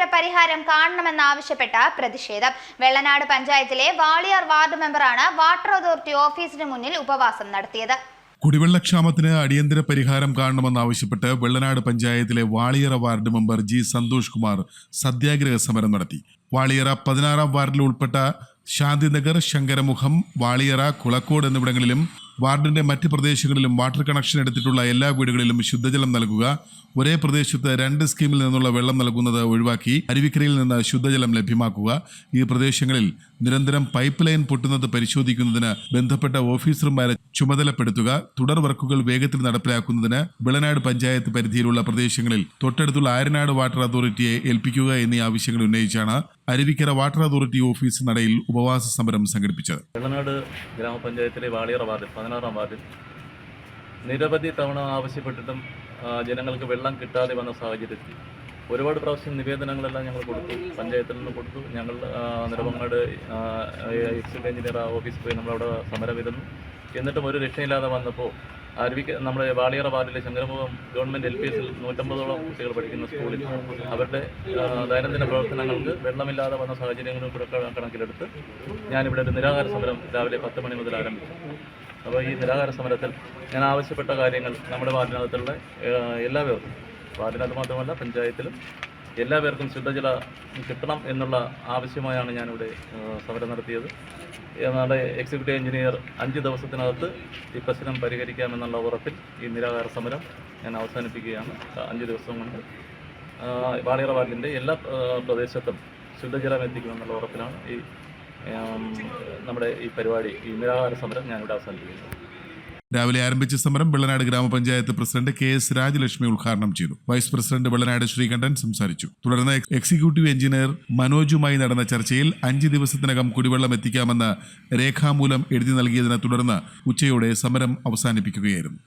അടിയന്തര പരിഹാരം കാണണമെന്നാവശ്യപ്പെട്ട് പ്രതിഷേധം. വെള്ളനാട് പഞ്ചായത്തിലെ വാളിയാർ വാർഡ് മെമ്പറാണ് വാട്ടർ അതോറിറ്റി ഓഫീസിന് മുന്നിൽ ഉപവാസം നടത്തിയത്. കുടിവെള്ളക്ഷാമത്തിന് അടിയന്തര പരിഹാരം കാണണമെന്നാവശ്യപ്പെട്ട് വെള്ളനാട് പഞ്ചായത്തിലെ Valiyara ward member G Santhosh Kumar സത്യാഗ്രഹ സമരം നടത്തി. വാളിയറ പതിനാറാം വാർഡിൽ ഉൾപ്പെട്ട ശാന്തിനഗർ ശങ്കരമുഖം വാളിയറ കുളക്കോട് എന്നിവിടങ്ങളിലും വാർഡിന്റെ മറ്റ് പ്രദേശങ്ങളിലും വാട്ടർ കണക്ഷൻ എടുത്തിട്ടുള്ള എല്ലാ വീടുകളിലും ശുദ്ധജലം നൽകുക. ഒരേ പ്രദേശത്ത് രണ്ട് സ്കീമിൽ നിന്നുള്ള വെള്ളം നൽകുന്നത് ഒഴിവാക്കി അരുവിക്കരയിൽ നിന്ന് ശുദ്ധജലം ലഭ്യമാക്കുക. ഈ പ്രദേശങ്ങളിൽ നിരന്തരം പൈപ്പ് ലൈൻ പൊട്ടുന്നത് പരിശോധിക്കുന്നതിന് ബന്ധപ്പെട്ട ഓഫീസർമാരെ ചുമതലപ്പെടുത്തുക. തുടർ വർക്കുകൾ വേഗത്തിൽ നടപ്പിലാക്കുന്നതിന് വിളനാട് പഞ്ചായത്ത് പരിധിയിലുള്ള പ്രദേശങ്ങളിൽ തൊട്ടടുത്തുള്ള ആയനാട് വാട്ടർ അതോറിറ്റിയെ ഏൽപ്പിക്കുക എന്നീ ആവശ്യങ്ങൾ ഉന്നയിച്ചാണ് അരുവിക്കര വാട്ടർ അതോറിറ്റി ഓഫീസ് നടയിൽ ഉപവാസ സമരം സംഘടിപ്പിച്ചത്. വെള്ളനാട് ഗ്രാമപഞ്ചായത്തിലെ വാളിയറ വാർഡിൽ പതിനാറാം വാർഡിൽ നിരവധി തവണ ആവശ്യപ്പെട്ടിട്ടും ജനങ്ങൾക്ക് വെള്ളം കിട്ടാതെ വന്ന സാഹചര്യത്തിൽ ഒരുപാട് പ്രാവശ്യം നിവേദനങ്ങളെല്ലാം ഞങ്ങൾ കൊടുത്തു പഞ്ചായത്തിൽ നിന്ന് കൊടുത്തു. ഞങ്ങൾ നിരവങ്ങാട് എക്സിറ്റ് എഞ്ചിനീയർ ഓഫീസിൽ പോയി നമ്മളവിടെ സമരം ഇരുന്നു. എന്നിട്ടും ഒരു രക്ഷയില്ലാതെ വന്നപ്പോൾ അരുവിക്ക് നമ്മുടെ വാളിയറ വാർഡിലെ ശങ്കരമുഖം ഗവൺമെന്റ് എൽ പി എസിൽ നൂറ്റമ്പതോളം കുട്ടികൾ പഠിക്കുന്ന സ്കൂളിൽ അവരുടെ ദൈനംദിന പ്രവർത്തനങ്ങൾക്ക് വെള്ളമില്ലാതെ വന്ന സാഹചര്യങ്ങളും കൂടെ കണക്കിലെടുത്ത് ഞാനിവിടെ ഒരു നിരാഹാര സമരം രാവിലെ പത്ത് മണി മുതൽ ആരംഭിച്ചു. അപ്പോൾ ഈ നിരാഹാര സമരത്തിൽ ഞാൻ ആവശ്യപ്പെട്ട കാര്യങ്ങൾ നമ്മുടെ വാർഡിനകത്തുള്ള എല്ലാവരും വാർഡിനകത്ത് മാത്രമല്ല പഞ്ചായത്തിലും എല്ലാ പേർക്കും ശുദ്ധജല കിട്ടണം എന്നുള്ള ആവശ്യമായാണ് ഞാനിവിടെ സമരം നടത്തിയത്. നമ്മുടെ എക്സിക്യൂട്ടീവ് എഞ്ചിനീയർ അഞ്ച് ദിവസത്തിനകത്ത് ഈ പ്രശ്നം പരിഹരിക്കാമെന്നുള്ള ഉറപ്പിൽ ഈ നിരാകാര സമരം ഞാൻ അവസാനിപ്പിക്കുകയാണ്. അഞ്ച് ദിവസം കൊണ്ട് വാളിയറ വാർഡിന്റെ എല്ലാ പ്രദേശത്തും ശുദ്ധജലം എത്തിക്കുമെന്നുള്ള ഉറപ്പിലാണ് ഈ നമ്മുടെ ഈ പരിപാടി ഈ നിരാഹാര സമരം ഞാനിവിടെ അവസാനിപ്പിക്കുന്നത്. രാവിലെ ആരംഭിച്ച സമരം വെള്ളനാട് ഗ്രാമപഞ്ചായത്ത് പ്രസിഡന്റ് കെ എസ് രാജലക്ഷ്മി ഉദ്ഘാടനം ചെയ്തു. വൈസ് പ്രസിഡന്റ് വെള്ളനാട് ശ്രീകണ്ഠൻ സംസാരിച്ചു. തുടർന്ന് എക്സിക്യൂട്ടീവ് എഞ്ചിനീയർ മനോജുമായി നടന്ന ചർച്ചയിൽ അഞ്ച് ദിവസത്തിനകം കുടിവെള്ളം എത്തിക്കാമെന്ന് രേഖാമൂലം എഴുതി നൽകിയതിനെ തുടർന്ന് ഉച്ചയോടെ സമരം അവസാനിപ്പിക്കുകയായിരുന്നു.